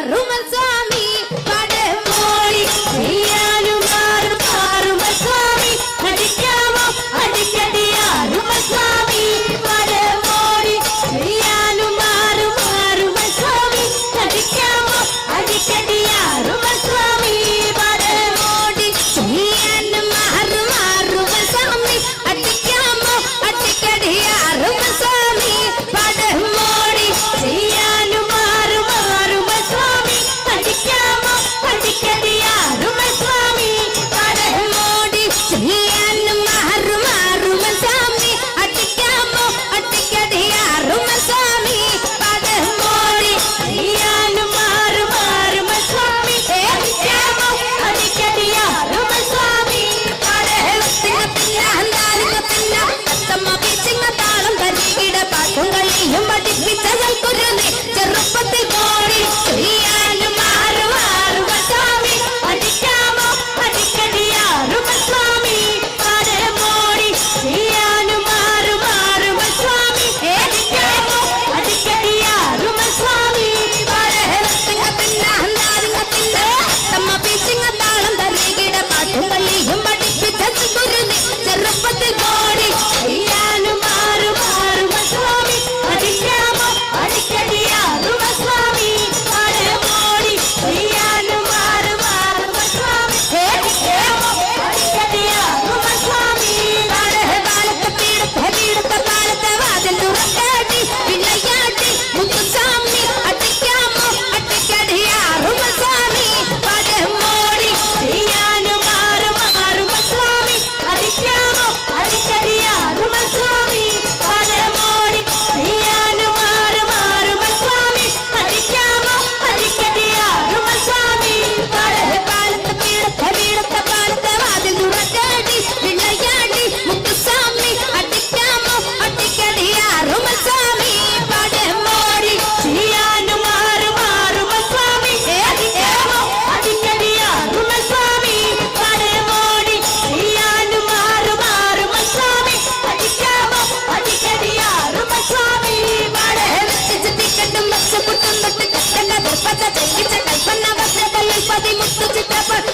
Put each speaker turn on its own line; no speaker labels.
rumal విజయం కుర్రమే মুক্ত চিত্রাপট